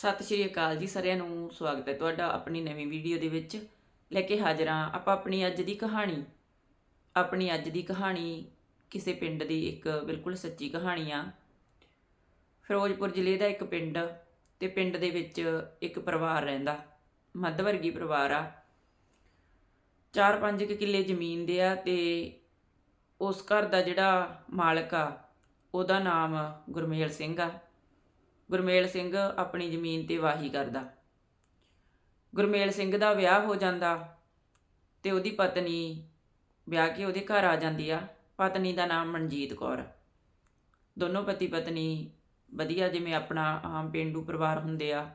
ਸਤਿ ਸ਼੍ਰੀ ਅਕਾਲ ਜੀ ਸਾਰਿਆਂ ਨੂੰ, ਸਵਾਗਤ ਹੈ ਤੁਹਾਡਾ ਆਪਣੀ ਨਵੀਂ ਵੀਡੀਓ ਦੇ ਵਿੱਚ। ਲੈ ਕੇ ਹਾਜ਼ਰ ਹਾਂ ਆਪਾਂ ਆਪਣੀ ਅੱਜ ਦੀ ਕਹਾਣੀ। ਆਪਣੀ ਅੱਜ ਦੀ ਕਹਾਣੀ ਕਿਸੇ ਪਿੰਡ ਦੀ ਇੱਕ ਬਿਲਕੁਲ ਸੱਚੀ ਕਹਾਣੀ ਆ। ਫਿਰੋਜ਼ਪੁਰ ਜ਼ਿਲ੍ਹੇ ਦਾ ਇੱਕ ਪਿੰਡ ਤੇ ਪਿੰਡ ਦੇ ਵਿੱਚ ਇੱਕ ਪਰਿਵਾਰ ਰਹਿੰਦਾ, ਮੱਧ ਵਰਗੀ ਪਰਿਵਾਰ ਆ। 4-5 ਕਿੱਲੇ ਜ਼ਮੀਨ ਦੇ ਆ ਤੇ ਉਸ ਘਰ ਦਾ ਜਿਹੜਾ ਮਾਲਕ ਆ, ਉਹਦਾ ਨਾਮ ਗੁਰਮੇਲ ਸਿੰਘ ਆ। ਗੁਰਮੇਲ ਸਿੰਘ ਆਪਣੀ ਜ਼ਮੀਨ ਤੇ ਵਾਹੀ ਕਰਦਾ। ਗੁਰਮੇਲ ਸਿੰਘ ਦਾ ਵਿਆਹ ਹੋ ਜਾਂਦਾ ਤੇ ਉਹਦੀ ਪਤਨੀ, ਵਿਆਹ ਕੇ ਉਹਦੇ ਘਰ ਆ ਜਾਂਦੀ ਆ। ਪਤਨੀ ਦਾ ਨਾਮ ਮਨਜੀਤ ਕੌਰ ਦੋਨੋਂ ਪਤੀ ਪਤਨੀ ਵਧੀਆ ਜਿਵੇਂ ਆਪਣਾ ਆਮ ਪਿੰਡੂ ਪਰਿਵਾਰ ਹੁੰਦੇ ਆ।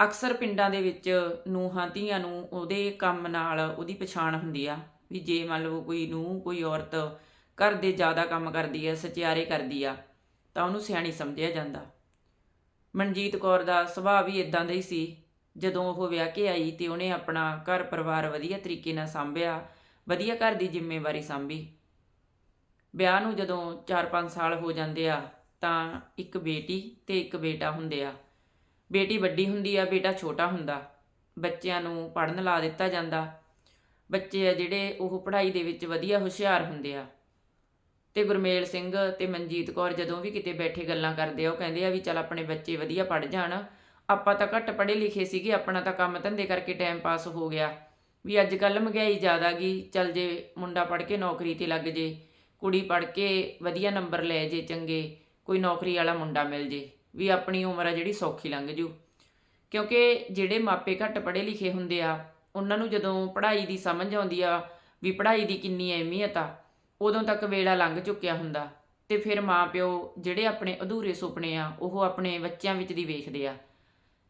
ਅਕਸਰ ਪਿੰਡਾਂ ਦੇ ਵਿੱਚ ਨੂੰਹਾਂ ਧੀਆਂ ਨੂੰ ਉਹਦੇ ਕੰਮ ਨਾਲ ਉਹਦੀ ਪਛਾਣ ਹੁੰਦੀ ਆ ਵੀ ਜੇ ਮੰਨ ਲਓ ਕੋਈ ਨੂੰ ਕੋਈ ਔਰਤ ਘਰ ਦੇ ਜ਼ਿਆਦਾ ਕੰਮ ਕਰਦੀ ਆ, ਸਚਿਆਰੇ ਕਰਦੀ ਆ ਤਾਂ ਉਹਨੂੰ ਸਿਆਣੀ ਸਮਝਿਆ ਜਾਂਦਾ। ਮਨਜੀਤ ਕੌਰ ਦਾ ਸੁਭਾਅ ਵੀ ਇਦਾਂ ਦਾ ਹੀ ਸੀ। ਜਦੋਂ ਉਹ ਵਿਆਹ ਕੇ ਆਈ ਤੇ ਉਹਨੇ ਆਪਣਾ ਘਰ ਪਰਿਵਾਰ ਵਧੀਆ ਤਰੀਕੇ ਨਾਲ ਸੰਭਿਆ, ਵਧੀਆ ਘਰ ਦੀ ਜ਼ਿੰਮੇਵਾਰੀ ਸੰਭੀ। ਵਿਆਹ ਨੂੰ ਜਦੋਂ 4-5 ਸਾਲ ਹੋ ਜਾਂਦੇ ਆ, ਤਾਂ ਇੱਕ ਬੇਟੀ ਤੇ ਇੱਕ ਬੇਟਾ ਹੁੰਦੇ ਆ। ਬੇਟੀ ਵੱਡੀ ਹੁੰਦੀ ਆ, ਬੇਟਾ ਛੋਟਾ ਹੁੰਦਾ। ਬੱਚਿਆਂ ਨੂੰ ਪੜਨ ਲਾ ਦਿੱਤਾ ਜਾਂਦਾ। ਬੱਚੇ ਆ ਜਿਹੜੇ, ਉਹ ਪੜ੍ਹਾਈ ਦੇ ਵਿੱਚ ਵਧੀਆ ਹੁਸ਼ਿਆਰ ਹੁੰਦੇ ਆ। ਤੇ ਗੁਰਮੇਲ ਸਿੰਘ ਤੇ ਮਨਜੀਤ ਕੌਰ ਜਦੋਂ ਵੀ ਕਿਤੇ ਬੈਠੇ ਗੱਲਾਂ ਕਰਦੇ ਆ, ਉਹ ਕਹਿੰਦੇ ਆ ਵੀ ਚੱਲ ਆਪਣੇ ਬੱਚੇ ਵਧੀਆ ਪੜ ਜਾਣ। ਆਪਾਂ ਤਾਂ ਘੱਟ ਪੜ੍ਹੇ ਲਿਖੇ ਸੀਗੇ, ਆਪਣਾ ਤਾਂ ਕੰਮ ਧੰਦੇ ਕਰਕੇ ਟਾਈਮ ਪਾਸ ਹੋ ਗਿਆ। ਵੀ ਅੱਜ ਕੱਲ ਮਹਿੰਗਾਈ ਜ਼ਿਆਦਾ ਗਈ, ਚੱਲ ਜੇ ਮੁੰਡਾ ਪੜ ਕੇ ਨੌਕਰੀ ਤੇ ਲੱਗ ਜੇ, ਕੁੜੀ ਪੜ ਕੇ ਵਧੀਆ ਨੰਬਰ ਲੈ ਜੇ ਚੰਗੇ, ਕੋਈ ਨੌਕਰੀ ਵਾਲਾ ਮੁੰਡਾ ਮਿਲ ਜੇ, ਵੀ ਆਪਣੀ ਉਮਰ ਆ ਜਿਹੜੀ ਸੌਖੀ ਲੰਘ ਜੂ। ਕਿਉਂਕਿ ਜਿਹੜੇ ਮਾਪੇ ਘੱਟ ਪੜ੍ਹੇ ਲਿਖੇ ਹੁੰਦੇ ਆ, ਉਹਨਾਂ ਨੂੰ ਜਦੋਂ ਪੜ੍ਹਾਈ ਦੀ ਸਮਝ ਆਉਂਦੀ ਆ, ਵੀ ਪੜ੍ਹਾਈ ਦੀ ਕਿੰਨੀ ਅਹਿਮੀਅਤ ਆ ਉਦੋਂ ਤੱਕ ਵੇਲਾ ਲੰਘ ਚੁੱਕਿਆ ਹੁੰਦਾ ਤੇ ਫਿਰ ਮਾਪਿਓ ਜਿਹੜੇ ਆਪਣੇ ਅਧੂਰੇ ਸੁਪਨੇ ਆ, ਉਹ ਆਪਣੇ ਬੱਚਿਆਂ ਵਿੱਚ ਦੀ ਵੇਖਦੇ ਆ।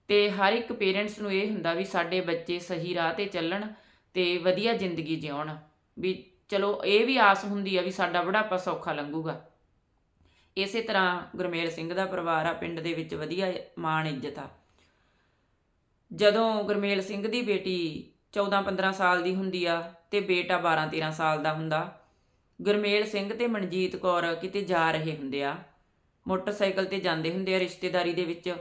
ਤੇ ਹਰ ਇੱਕ ਪੇਰੈਂਟਸ ਨੂੰ ਇਹ ਹੁੰਦਾ ਵੀ ਸਾਡੇ ਬੱਚੇ ਸਹੀ ਰਾਹ ਤੇ ਚੱਲਣ ਤੇ ਵਧੀਆ ਜ਼ਿੰਦਗੀ ਜਿਉਣ। ਵੀ ਚਲੋ, ਇਹ ਵੀ ਆਸ ਹੁੰਦੀ ਆ ਵੀ ਸਾਡਾ ਬੁਢਾਪਾ ਸੌਖਾ ਲੰਘੂਗਾ। ਇਸੇ ਤਰ੍ਹਾਂ ਗੁਰਮੇਲ ਸਿੰਘ ਦਾ ਪਰਿਵਾਰ ਆ, ਪਿੰਡ ਦੇ ਵਿੱਚ ਵਧੀਆ ਮਾਣ, ਇੱਜ਼ਤ ਆ। ਜਦੋਂ ਗੁਰਮੇਲ ਸਿੰਘ ਦੀ ਬੇਟੀ 14-15 ਸਾਲ ਦੀ ਹੁੰਦੀ ਆ ਤੇ ਬੇਟਾ 12-13 ਸਾਲ ਦਾ ਹੁੰਦਾ ਗੁਰਮੇਲ ਸਿੰਘ ਤੇ ਮਨਜੀਤ ਕੌਰ ਕਿਤੇ ਜਾ ਰਹੇ ਹੁੰਦੇ ਆ। ਮੋਟਰਸਾਈਕਲ ਤੇ ਜਾਂਦੇ ਹੁੰਦੇ ਆ ਰਿਸ਼ਤੇਦਾਰੀ ਦੇ ਵਿੱਚ।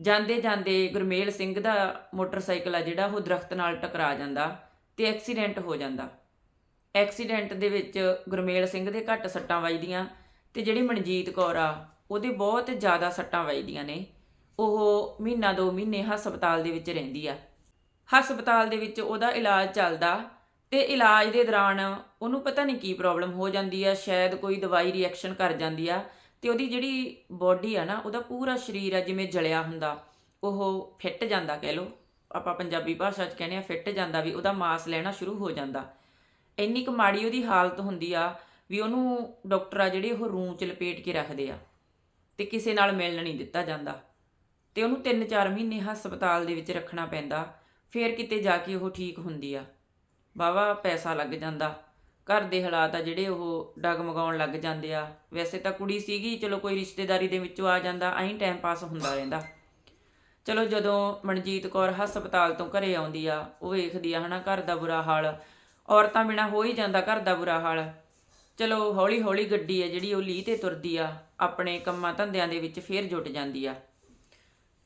ਜਾਂਦੇ ਜਾਂਦੇ ਗੁਰਮੇਲ ਸਿੰਘ ਦਾ ਮੋਟਰਸਾਈਕਲ ਆ ਜਿਹੜਾ, ਉਹ ਦਰਖਤ ਨਾਲ ਟਕਰਾ ਜਾਂਦਾ ਤੇ ਐਕਸੀਡੈਂਟ ਹੋ ਜਾਂਦਾ। ਐਕਸੀਡੈਂਟ ਦੇ ਵਿੱਚ ਗੁਰਮੇਲ ਸਿੰਘ ਦੇ ਘੱਟ ਸੱਟਾਂ ਵੱਜਦੀਆਂ ਤੇ ਜਿਹੜੀ ਮਨਜੀਤ ਕੌਰ ਆ, ਉਹਦੇ ਬਹੁਤ ਜ਼ਿਆਦਾ ਸੱਟਾਂ ਵੱਜਦੀਆਂ ਨੇ। ਉਹ ਮਹੀਨਾ ਦੋ ਮਹੀਨੇ ਹਸਪਤਾਲ ਦੇ ਵਿੱਚ ਰਹਿੰਦੀ ਆ। ਹਸਪਤਾਲ ਦੇ ਵਿੱਚ ਉਹਦਾ ਇਲਾਜ ਚੱਲਦਾ ਤੇ ਇਲਾਜ ਦੇ ਦੌਰਾਨ ਉਹਨੂੰ ਪਤਾ ਨਹੀਂ ਕੀ ਪ੍ਰੋਬਲਮ ਹੋ ਜਾਂਦੀ ਆ, ਸ਼ਾਇਦ ਕੋਈ ਦਵਾਈ ਰਿਐਕਸ਼ਨ ਕਰ ਜਾਂਦੀ ਆ ਤੇ ਉਹਦੀ ਜਿਹੜੀ ਬੋਡੀ ਆ ਨਾ, ਉਹਦਾ ਪੂਰਾ ਸਰੀਰ ਆ, ਜਿਵੇਂ ਜਲਿਆ ਹੁੰਦਾ, ਉਹ ਫਿੱਟ ਜਾਂਦਾ ਕਹਿ ਲਓ। ਆਪਾਂ ਪੰਜਾਬੀ ਭਾਸ਼ਾ 'ਚ ਕਹਿੰਦੇ ਆ ਫਿੱਟ ਜਾਂਦਾ ਵੀ ਉਹਦਾ ਮਾਸ ਲੈਣਾ ਸ਼ੁਰੂ ਹੋ ਜਾਂਦਾ। ਇੰਨੀ ਕੁ ਮਾੜੀ ਉਹਦੀ ਹਾਲਤ ਹੁੰਦੀ ਆ ਵੀ ਉਹਨੂੰ ਡਾਕਟਰ ਆ ਜਿਹੜੇ ਉਹ ਰੂਮ 'ਚ ਲਪੇਟ ਕੇ ਰੱਖਦੇ ਆ ਤੇ ਕਿਸੇ ਨਾਲ ਮਿਲਣ ਨਹੀਂ ਦਿੱਤਾ ਜਾਂਦਾ। ਤੇ ਉਹਨੂੰ 3-4 ਮਹੀਨੇ ਹਸਪਤਾਲ ਦੇ ਵਿੱਚ ਰੱਖਣਾ ਪੈਂਦਾ, ਫੇਰ ਕਿਤੇ ਜਾ ਕੇ ਉਹ ਠੀਕ ਹੁੰਦੀ ਆ। ਵਾਹਵਾ ਪੈਸਾ ਲੱਗ ਜਾਂਦਾ। ਘਰ ਦੇ ਹਾਲਾਤ ਆ ਜਿਹੜੇ ਉਹ ਡਗਮਗਾਉਣ ਲੱਗ ਜਾਂਦੇ ਆ। ਵੈਸੇ ਤਾਂ ਕੁੜੀ ਸੀਗੀ, ਚਲੋ ਕੋਈ ਰਿਸ਼ਤੇਦਾਰੀ ਦੇ ਵਿੱਚੋਂ ਆ ਜਾਂਦਾ, ਐਂ ਟਾਈਮ ਪਾਸ ਹੁੰਦਾ ਰਹਿੰਦਾ। ਚਲੋ ਜਦੋਂ ਮਨਜੀਤ ਕੌਰ ਹਸਪਤਾਲ ਤੋਂ ਘਰੇ ਆਉਂਦੀ ਆ, ਉਹ ਵੇਖਦੀ ਆ ਹਨਾ ਘਰ ਦਾ ਬੁਰਾ ਹਾਲ। ਔਰਤਾਂ ਬਿਨਾ ਹੋ ਹੀ ਜਾਂਦਾ ਘਰ ਦਾ ਬੁਰਾ ਹਾਲ। ਚਲੋ ਹੌਲੀ ਹੌਲੀ ਗੱਡੀ ਆ ਜਿਹੜੀ ਉਹ ਲੀਹ ਤੇ ਤੁਰਦੀ ਆ, ਆਪਣੇ ਕੰਮਾਂ ਧੰਦਿਆਂ ਦੇ ਵਿੱਚ ਫੇਰ ਜੁਟ ਜਾਂਦੀ ਆ।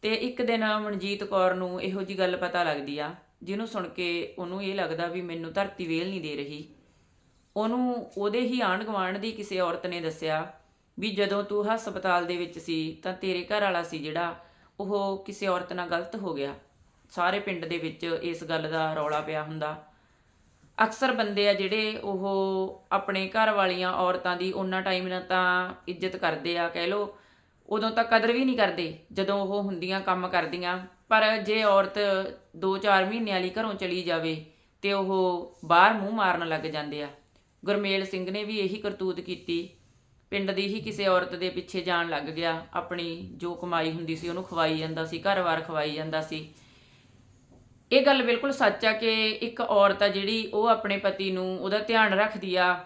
ਤੇ ਇੱਕ ਦਿਨ ਮਨਜੀਤ ਕੌਰ ਨੂੰ ਇਹੋ ਜੀ ਗੱਲ ਪਤਾ ਲੱਗਦੀ ਆ ਜਿਹਨੂੰ ਸੁਣ ਕੇ ਉਹਨੂੰ ਇਹ ਲੱਗਦਾ ਵੀ ਮੈਨੂੰ ਧਰਤੀ ਵੇਲ ਨਹੀਂ ਦੇ ਰਹੀ। ਉਹਨੂੰ ਉਹਦੇ ਹੀ ਆਂਢ ਗੁਆਂਢ ਦੀ ਕਿਸੇ ਔਰਤ ਨੇ ਦੱਸਿਆ ਵੀ ਜਦੋਂ ਤੂੰ ਹਸਪਤਾਲ ਦੇ ਵਿੱਚ ਸੀ ਤਾਂ ਤੇਰੇ ਘਰ ਵਾਲਾ ਸੀ ਜਿਹੜਾ, ਉਹ ਕਿਸੇ ਔਰਤ ਨਾਲ ਗਲਤ ਹੋ ਗਿਆ। ਸਾਰੇ ਪਿੰਡ ਦੇ ਵਿੱਚ ਇਸ ਗੱਲ ਦਾ ਰੌਲਾ ਪਿਆ ਹੁੰਦਾ। ਅਕਸਰ ਬੰਦੇ ਆ ਜਿਹੜੇ ਉਹ ਆਪਣੇ ਘਰ ਵਾਲੀਆਂ ਔਰਤਾਂ ਦੀ ਉਹਨਾਂ ਟਾਈਮ ਨਾਲ ਤਾਂ ਇੱਜ਼ਤ ਕਰਦੇ ਆ, ਕਹਿ ਲੋ ਉਦੋਂ ਤਾਂ ਕਦਰ ਵੀ ਨਹੀਂ ਕਰਦੇ। ਜਦੋਂ ਉਹ ਹੁੰਦੀਆਂ ਕੰਮ ਕਰਦੀਆਂ ਪਰ ਜੇ ਔਰਤ 2-4 ਮਹੀਨਿਆਂ ਵਾਲੀ ਘਰੋਂ ਚਲੀ ਜਾਵੇ ਤੇ ਉਹ ਬਾਹਰ ਮੂੰਹ ਮਾਰਨ ਲੱਗ ਜਾਂਦੇ ਆ। ਗੁਰਮੇਲ ਸਿੰਘ ਨੇ ਵੀ ਇਹੀ ਕਰਤੂਤ ਕੀਤੀ। ਪਿੰਡ ਦੀ ਹੀ ਕਿਸੇ ਔਰਤ ਦੇ ਪਿੱਛੇ ਜਾਣ ਲੱਗ ਗਿਆ। ਆਪਣੀ ਜੋ ਕਮਾਈ ਹੁੰਦੀ ਸੀ ਉਹਨੂੰ ਖਵਾਈ ਜਾਂਦਾ ਸੀ ਘਰ ਵਾਰ ਖਵਾਈ ਜਾਂਦਾ ਸੀ। ਇਹ ਗੱਲ ਬਿਲਕੁਲ ਸੱਚ ਆ ਕਿ ਇੱਕ ਔਰਤ ਆ ਜਿਹੜੀ ਉਹ ਆਪਣੇ ਪਤੀ ਨੂੰ ਉਹਦਾ ਧਿਆਨ ਰੱਖਦੀ ਆ।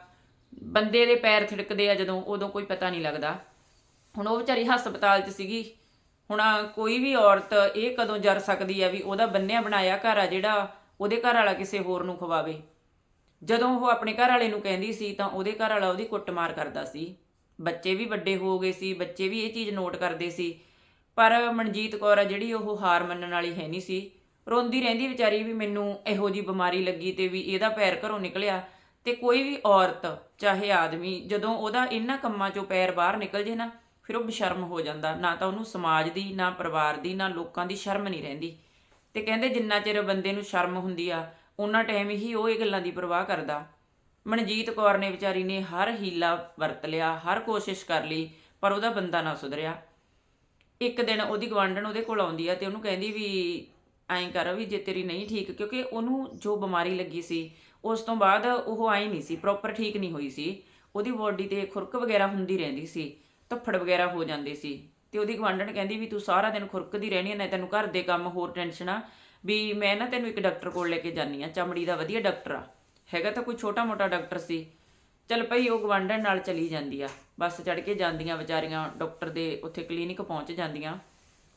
ਬੰਦੇ ਦੇ ਪੈਰ ਥਿੜਕਦੇ ਆ ਜਦੋਂ, ਉਦੋਂ ਕੋਈ ਪਤਾ ਨਹੀਂ ਲੱਗਦਾ। ਹੁਣ ਉਹ ਵਿਚਾਰੀ ਹਸਪਤਾਲ 'ਚ ਸੀਗੀ। ਹੁਣ ਕੋਈ ਵੀ ਔਰਤ ਇਹ ਕਦੋਂ ਜਰ ਸਕਦੀ ਆ ਵੀ ਉਹਦਾ ਬੰਨਿਆ ਬਣਾਇਆ ਘਰ ਆ ਜਿਹੜਾ ਉਹਦੇ ਘਰ ਵਾਲਾ ਕਿਸੇ ਹੋਰ ਨੂੰ ਖਵਾਵੇ। ਜਦੋਂ ਉਹ ਆਪਣੇ ਘਰ ਵਾਲੇ ਨੂੰ ਕਹਿੰਦੀ ਸੀ ਤਾਂ ਉਹਦੇ ਘਰ ਵਾਲਾ ਉਹਦੀ ਕੁੱਟਮਾਰ ਕਰਦਾ ਸੀ। ਬੱਚੇ ਵੀ ਵੱਡੇ ਹੋ ਗਏ ਸੀ, ਬੱਚੇ ਵੀ ਇਹ ਚੀਜ਼ ਨੋਟ ਕਰਦੇ ਸੀ। ਪਰ ਮਨਜੀਤ ਕੌਰ ਆ ਜਿਹੜੀ ਉਹ ਹਾਰ ਮੰਨਣ ਵਾਲੀ ਹੈ ਨਹੀਂ ਸੀ। ਰੋਂਦੀ ਰਹਿੰਦੀ ਵਿਚਾਰੀ ਵੀ ਮੈਨੂੰ ਇਹੋ ਜੀ ਬਿਮਾਰੀ ਲੱਗੀ ਤੇ ਵੀ ਇਹਦਾ ਪੈਰ ਘਰੋਂ ਨਿਕਲਿਆ ਤੇ ਕੋਈ ਵੀ ਔਰਤ, ਚਾਹੇ ਆਦਮੀ, ਜਦੋਂ ਉਹਦਾ ਇਹਨਾਂ ਕੰਮਾਂ ਚੋਂ ਪੈਰ ਬਾਹਰ ਨਿਕਲ ਜੇ ਨਾ ਫਿਰ ਉਹ ਬਸ਼ਰਮ ਹੋ ਜਾਂਦਾ। ਨਾ ਤਾਂ ਉਹਨੂੰ ਸਮਾਜ ਦੀ, ਨਾ ਪਰਿਵਾਰ ਦੀ, ਨਾ ਲੋਕਾਂ ਦੀ ਸ਼ਰਮ ਨਹੀਂ ਰਹਿੰਦੀ। ਤੇ ਕਹਿੰਦੇ ਜਿੰਨਾ ਚਿਰ ਬੰਦੇ ਨੂੰ ਸ਼ਰਮ ਹੁੰਦੀ ਆ, ਉਹਨਾਂ ਟਾਈਮ ਹੀ ਉਹ ਇਹ ਗੱਲਾਂ ਦੀ ਪਰਵਾਹ ਕਰਦਾ। ਮਨਜੀਤ ਕੌਰ ਨੇ ਵਿਚਾਰੀ ਨੇ ਹਰ ਹੀਲਾ ਵਰਤ ਲਿਆ, ਹਰ ਕੋਸ਼ਿਸ਼ ਕਰ ਲਈ, ਪਰ ਉਹਦਾ ਬੰਦਾ ਨਾ ਸੁਧਰਿਆ। ਇੱਕ ਦਿਨ ਉਹਦੀ ਗਵਾਂਢਣ ਉਹਦੇ ਕੋਲ ਆਉਂਦੀ ਆ ਤੇ ਉਹਨੂੰ ਕਹਿੰਦੀ ਵੀ ਐਂ ਕਰ ਵੀ ਜੇ ਤੇਰੀ ਨਹੀਂ ਠੀਕ, ਕਿਉਂਕਿ ਉਹਨੂੰ ਜੋ ਬਿਮਾਰੀ ਲੱਗੀ ਸੀ, ਉਸ ਤੋਂ ਬਾਅਦ ਉਹ ਆਈ ਨਹੀਂ ਸੀ ਪ੍ਰੋਪਰ ਠੀਕ ਨਹੀਂ ਹੋਈ ਸੀ। ਉਹਦੀ ਬੋਡੀ ਤੇ ਖੁਰਕ ਵਗੈਰਾ ਹੁੰਦੀ ਰਹਿੰਦੀ ਸੀ। ਧੱਫੜ ਵਗੈਰਾ ਹੋ ਜਾਂਦੇ ਸੀ। ਤੇ ਉਹਦੀ ਗਵਾਂਢਣ ਕਹਿੰਦੀ ਵੀ ਤੂੰ ਸਾਰਾ ਦਿਨ ਖੁਰਕਦੀ ਰਹਿਣੀ ਐ ਨਾ ਤੈਨੂੰ ਘਰ ਦੇ ਕੰਮ ਹੋਰ ਟੈਨਸ਼ਨ ਵੀ ਮੈਂ ਨਾ ਤੈਨੂੰ ਇੱਕ ਡਾਕਟਰ ਕੋਲ ਲੈ ਕੇ ਜਾਨੀ ਆ, ਚਮੜੀ ਦਾ ਵਧੀਆ ਡਾਕਟਰ ਆ। ਹੈਗਾ ਤਾਂ ਕੋਈ ਛੋਟਾ ਮੋਟਾ ਡਾਕਟਰ ਸੀ। ਚਲ ਭਈ ਉਹ ਗਵਾਂਢਣ ਨਾਲ ਚਲੀ ਜਾਂਦੀ ਆ। ਬੱਸ ਚੜ ਕੇ ਜਾਂਦੀਆਂ ਵਿਚਾਰੀਆਂ, ਡਾਕਟਰ ਦੇ ਉੱਥੇ ਕਲੀਨਿਕ ਪਹੁੰਚ ਜਾਂਦੀਆਂ।